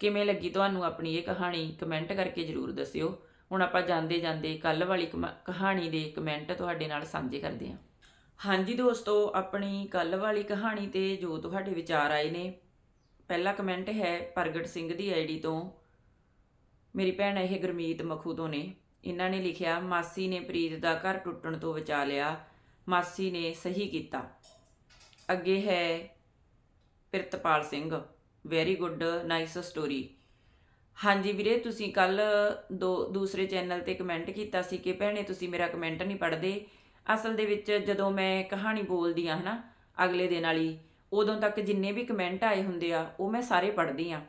ਕਿਵੇਂ ਲੱਗੀ ਤੁਹਾਨੂੰ ਆਪਣੀ ਇਹ ਕਹਾਣੀ? ਕਮੈਂਟ ਕਰਕੇ ਜਰੂਰ ਦੱਸਿਓ। ਹੁਣ ਆਪਾਂ ਜਾਂਦੇ ਜਾਂਦੇ ਕੱਲ ਵਾਲੀ ਕਮ- ਕਹਾਣੀ ਦੇ ਕਮੈਂਟ ਤੁਹਾਡੇ ਨਾਲ ਸਾਂਝੇ ਕਰਦੇ ਹਾਂ। ਹਾਂਜੀ ਦੋਸਤੋ, ਆਪਣੀ ਕੱਲ ਵਾਲੀ ਕਹਾਣੀ ਤੇ ਜੋ ਤੁਹਾਡੇ ਵਿਚਾਰ ਆਏ ਨੇ, ਪਹਿਲਾ ਕਮੈਂਟ ਹੈ ਪ੍ਰਗਟ ਸਿੰਘ ਦੀ ਆਈਡੀ ਤੋਂ। ਮੇਰੀ ਭੈਣ ਇਹ ਗੁਰਮੀਤ ਮਖੂ ਤੋਂ ਨੇ। ਇਹਨਾਂ ਨੇ ਲਿਖਿਆ, ਮਾਸੀ ਨੇ ਪ੍ਰੀਤ ਦਾ ਘਰ ਟੁੱਟਣ ਤੋਂ ਬਚਾ ਲਿਆ, ਮਾਸੀ ਨੇ ਸਹੀ ਕੀਤਾ। ਅੱਗੇ ਹੈ Pritpal Singh. Very good nice story ਹਾਂਜੀ ਵੀਰੇ, ਤੁਸੀਂ ਕੱਲ ਦੋ, ਦੂਸਰੇ ਚੈਨਲ ਤੇ ਕਮੈਂਟ ਕੀਤਾ ਸੀ ਕਿ ਭੈਣੇ ਤੁਸੀਂ ਮੇਰਾ ਕਮੈਂਟ ਨਹੀਂ ਪੜ੍ਹਦੇ। ਅਸਲ ਦੇ ਵਿੱਚ ਜਦੋਂ ਮੈਂ ਕਹਾਣੀ ਬੋਲਦੀ ਆ ਹਨਾ, ਅਗਲੇ ਦਿਨ ਵਾਲੀ, ਉਦੋਂ ਤੱਕ ਜਿੰਨੇ ਵੀ ਕਮੈਂਟ ਆਏ ਹੁੰਦੇ ਆ, ਉਹ ਮੈਂ ਸਾਰੇ ਪੜ੍ਹਦੀ ਆ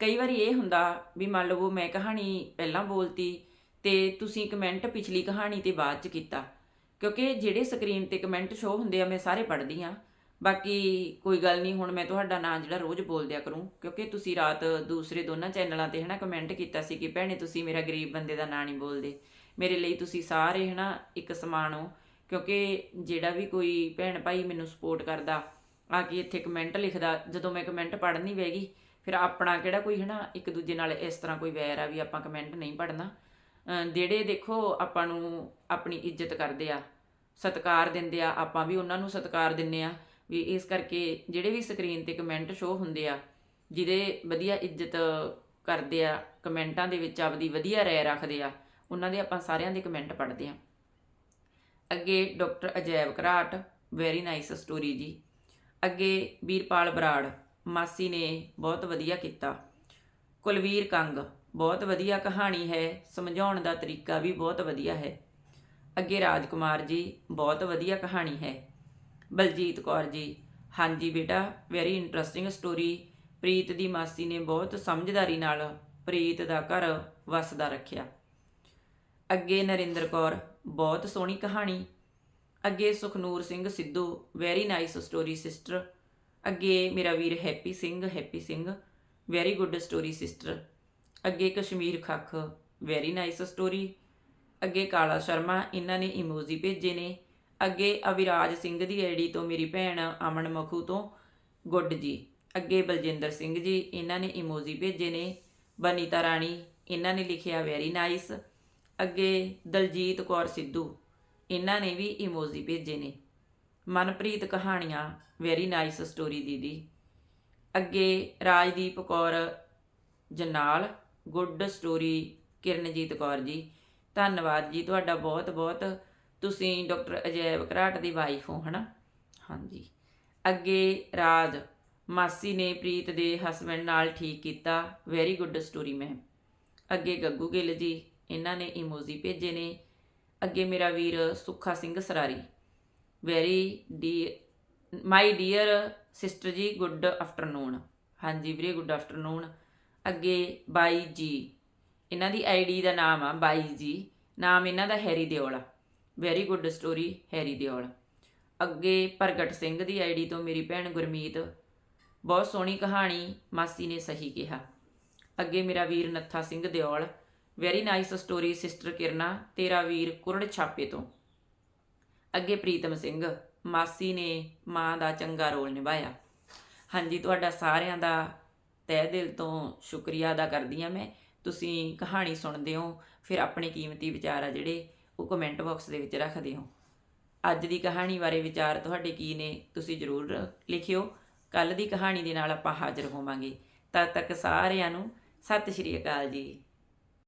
ਕਈ ਵਾਰੀ ਇਹ ਹੁੰਦਾ ਵੀ ਮੰਨ ਲਵੋ ਮੈਂ ਕਹਾਣੀ ਪਹਿਲਾਂ ਬੋਲਤੀ ਤੇ ਤੁਸੀਂ ਕਮੈਂਟ ਪਿਛਲੀ ਕਹਾਣੀ ਤੇ ਬਾਅਦ ਚ ਕੀਤਾ। ਕਿਉਂਕਿ ਜਿਹੜੇ ਸਕਰੀਨ ਤੇ ਕਮੈਂਟ ਸ਼ੋ ਹੁੰਦੇ ਆ, ਮੈਂ ਸਾਰੇ ਪੜ੍ਹਦੀ ਆ ਬਾਕੀ ਕੋਈ ਗੱਲ ਨਹੀਂ, ਹੁਣ ਮੈਂ ਤੁਹਾਡਾ ਨਾਂ ਜਿਹੜਾ ਰੋਜ਼ ਬੋਲ ਦਿਆ ਕਰੂੰ, ਕਿਉਂਕਿ ਤੁਸੀਂ ਰਾਤ ਦੂਸਰੇ ਦੋਨਾਂ ਚੈਨਲਾਂ ਤੇ, ਹਨਾ ਕਮੈਂਟ ਕੀਤਾ ਸੀ ਕਿ ਭੈਣੇ ਤੁਸੀਂ ਮੇਰਾ ਗਰੀਬ ਬੰਦੇ ਦਾ ਨਾਂ ਨਹੀਂ ਬੋਲਦੇ। ਮੇਰੇ ਲਈ ਤੁਸੀਂ ਸਾਰੇ, ਹਨਾ, ਇੱਕ ਸਮਾਨ ਹੋ। ਕਿਉਂਕਿ ਜਿਹੜਾ ਵੀ ਕੋਈ ਭੈਣ ਭਾਈ ਮੈਨੂੰ ਸਪੋਰਟ ਕਰਦਾ, ਆ ਕੇ ਇੱਥੇ ਕਮੈਂਟ ਲਿਖਦਾ, ਜਦੋਂ ਮੈਂ ਕਮੈਂਟ ਪੜ੍ਹਨੀ ਬੈਗੀ ਫਿਰ ਆਪਣਾ ਕਿਹੜਾ ਕੋਈ ਹਨਾ, ਇੱਕ ਦੂਜੇ ਨਾਲ ਇਸ ਤਰ੍ਹਾਂ ਕੋਈ ਵੈਰ ਆ ਵੀ ਆਪਾਂ ਕਮੈਂਟ ਨਹੀਂ ਪੜ੍ਹਨਾ। ਜਿਹੜੇ ਦੇਖੋ ਆਪਾਂ ਨੂੰ ਆਪਣੀ ਇੱਜ਼ਤ ਕਰਦੇ ਆ, ਸਤਿਕਾਰ ਦਿੰਦੇ ਆ, ਆਪਾਂ ਵੀ ਉਹਨਾਂ ਨੂੰ ਸਤਿਕਾਰ ਦਿੰਨੇ ਆ, ਵੀ ਇਸ ਕਰਕੇ ਜਿਹੜੇ ਵੀ ਸਕਰੀਨ ਤੇ ਕਮੈਂਟ ਸ਼ੋ ਹੁੰਦੇ ਆ, ਜਿਹਦੇ ਵਧੀਆ ਇੱਜ਼ਤ ਕਰਦੇ ਆ ਕਮੈਂਟਾਂ ਦੇ ਵਿੱਚ ਆਪਦੀ ਵਧੀਆ ਰਾਏ ਰੱਖਦੇ ਆ, ਉਹਨਾਂ ਦੇ ਆਪਾਂ ਸਾਰਿਆਂ ਦੇ ਕਮੈਂਟ ਪੜ੍ਹਦੇ ਆ। ਅੱਗੇ doctor Ajaib Gharat very nice story ji. ਅੱਗੇ ਵੀਰਪਾਲ ਬਰਾੜ, ਮਾਸੀ ਨੇ ਬਹੁਤ ਵਧੀਆ ਕੀਤਾ। ਕੁਲਵੀਰ ਕੰਗ, ਬਹੁਤ ਵਧੀਆ ਕਹਾਣੀ ਹੈ, ਸਮਝਾਉਣ ਦਾ ਤਰੀਕਾ ਵੀ ਬਹੁਤ ਵਧੀਆ ਹੈ। ਅੱਗੇ ਰਾਜਕੁਮਾਰ ਜੀ, ਬਹੁਤ ਵਧੀਆ ਕਹਾਣੀ ਹੈ। ਬਲਜੀਤ ਕੌਰ ਜੀ, ਹਾਂਜੀ ਬੇਟਾ ਵੈਰੀ ਇੰਟਰਸਟਿੰਗ ਸਟੋਰੀ ਪ੍ਰੀਤ ਦੀ ਮਾਸੀ ਨੇ ਬਹੁਤ ਸਮਝਦਾਰੀ ਨਾਲ ਪ੍ਰੀਤ ਦਾ ਘਰ ਵਸਦਾ ਰੱਖਿਆ। ਅੱਗੇ ਨਰਿੰਦਰ ਕੌਰ ਬਹੁਤ ਸੋਹਣੀ ਕਹਾਣੀ। ਅੱਗੇ Sukhnoor Singh Sidhu very nice story sister ਅੱਗੇ ਮੇਰਾ ਵੀਰ Happy Singh Happy Singh very good story sister ਅੱਗੇ Kashmir Khakh very nice story ਅੱਗੇ ਕਾਲਾ ਸ਼ਰਮਾ, ਇਹਨਾਂ ਨੇ ਇਮੋਜੀ ਭੇਜੇ ਨੇ। ਅੱਗੇ ਅਵਿਰਾਜ ਸਿੰਘ ਦੀ ਆਈਡੀ ਤੋਂ ਮੇਰੀ ਭੈਣ ਅਮਨ ਮਖੂ ਤੋਂ ਗੁੱਡ ਜੀ। ਅੱਗੇ ਬਲਜਿੰਦਰ ਸਿੰਘ ਜੀ, ਇਹਨਾਂ ਨੇ ਇਮੋਜੀ ਭੇਜੇ ਨੇ। ਬਨੀਤਾ ਰਾਣੀ, ਇਹਨਾਂ ਨੇ ਲਿਖਿਆ ਵੈਰੀ ਨਾਈਸ ਅੱਗੇ ਦਲਜੀਤ ਕੌਰ ਸਿੱਧੂ, ਇਹਨਾਂ ਨੇ ਵੀ ਇਮੋਜੀ ਭੇਜੇ ਨੇ। ਮਨਪ੍ਰੀਤ ਕਹਾਣੀਆਂ ਵੈਰੀ ਨਾਈਸ ਸਟੋਰੀ ਦੀਦੀ। ਅੱਗੇ ਰਾਜਦੀਪ ਕੌਰ ਜਨਾਲ ਗੁੱਡ ਸਟੋਰੀ ਕਿਰਨਜੀਤ ਕੌਰ ਜੀ। ਧੰਨਵਾਦ ਜੀ ਤੁਹਾਡਾ ਬਹੁਤ ਬਹੁਤ। ਤੁਸੀਂ ਡਾਕਟਰ ਅਜੈਬ ਘਰਾਟ ਦੀ ਵਾਈਫ ਹੋ, ਹਨਾ? ਹਾਂਜੀ। ਅੱਗੇ ਰਾਜ, ਮਾਸੀ ਨੇ ਪ੍ਰੀਤ ਦੇ ਹਸਬੰਡ ਨਾਲ ਠੀਕ ਕੀਤਾ। ਵੈਰੀ ਗੁੱਡ ਸਟੋਰੀ ਮੈਮ ਅੱਗੇ ਗੱਗੂ ਗਿੱਲ ਜੀ ਇਹਨਾਂ ਨੇ ਇਮੋਜੀ ਭੇਜੇ ਨੇ। ਅੱਗੇ ਮੇਰਾ ਵੀਰ Sukha Singh Sarari. Very D my dear sister ji good afternoon ਹਾਂਜੀ ਵੀਰੇ ਗੁੱਡ ਆਫਟਰਨੂਨ ਅੱਗੇ ਬਾਈ ਜੀ। ਇਹਨਾਂ ਦੀ ਆਈਡੀ ਦਾ ਨਾਮ ਆ ਬਾਈ ਜੀ। ਨਾਮ ਇਹਨਾਂ ਦਾ ਹੈਰੀ ਦਿਓਲ ਆ। Very good story Harry Deol. ਅੱਗੇ ਪ੍ਰਗਟ ਸਿੰਘ ਦੀ ਆਈਡੀ ਤੋਂ ਮੇਰੀ ਭੈਣ ਗੁਰਮੀਤ। ਬਹੁਤ ਸੋਹਣੀ ਕਹਾਣੀ ਮਾਸੀ ਨੇ ਸਹੀ ਕਿਹਾ। ਅੱਗੇ ਮੇਰਾ ਵੀਰ Nattha Singh Deol. Very nice story sister ਕਿਰਨਾ ਤੇਰਾ ਵੀਰ ਕੁਰੜ ਛਾਪੇ ਤੋਂ। ਅੱਗੇ ਪ੍ਰੀਤਮ ਸਿੰਘ, ਮਾਸੀ ਨੇ ਮਾਂ ਦਾ ਚੰਗਾ ਰੋਲ ਨਿਭਾਇਆ। ਹਾਂਜੀ, ਤੁਹਾਡਾ ਸਾਰਿਆਂ ਦਾ ਤਹਿ ਦਿਲ ਤੋਂ ਸ਼ੁਕਰੀਆ ਅਦਾ ਕਰਦੀ ਹਾਂ ਮੈਂ। ਤੁਸੀਂ ਕਹਾਣੀ ਸੁਣਦੇ ਹੋ, ਫਿਰ ਆਪਣੇ ਕੀਮਤੀ ਵਿਚਾਰ ਆ ਜਿਹੜੇ ਉਹ ਕਮੈਂਟ ਬਾਕਸ ਦੇ ਵਿੱਚ ਰੱਖਦੇ ਹੋ। ਅੱਜ ਦੀ ਕਹਾਣੀ ਬਾਰੇ ਵਿਚਾਰ ਤੁਹਾਡੇ ਕੀ ਨੇ, ਤੁਸੀਂ ਜ਼ਰੂਰ ਲਿਖਿਓ। ਕੱਲ ਦੀ ਕਹਾਣੀ ਦੇ ਨਾਲ ਆਪਾਂ ਹਾਜ਼ਰ ਹੋਵਾਂਗੇ। ਤਦ ਤੱਕ ਸਾਰਿਆਂ ਨੂੰ ਸਤਿ ਸ਼੍ਰੀ ਅਕਾਲ ਜੀ।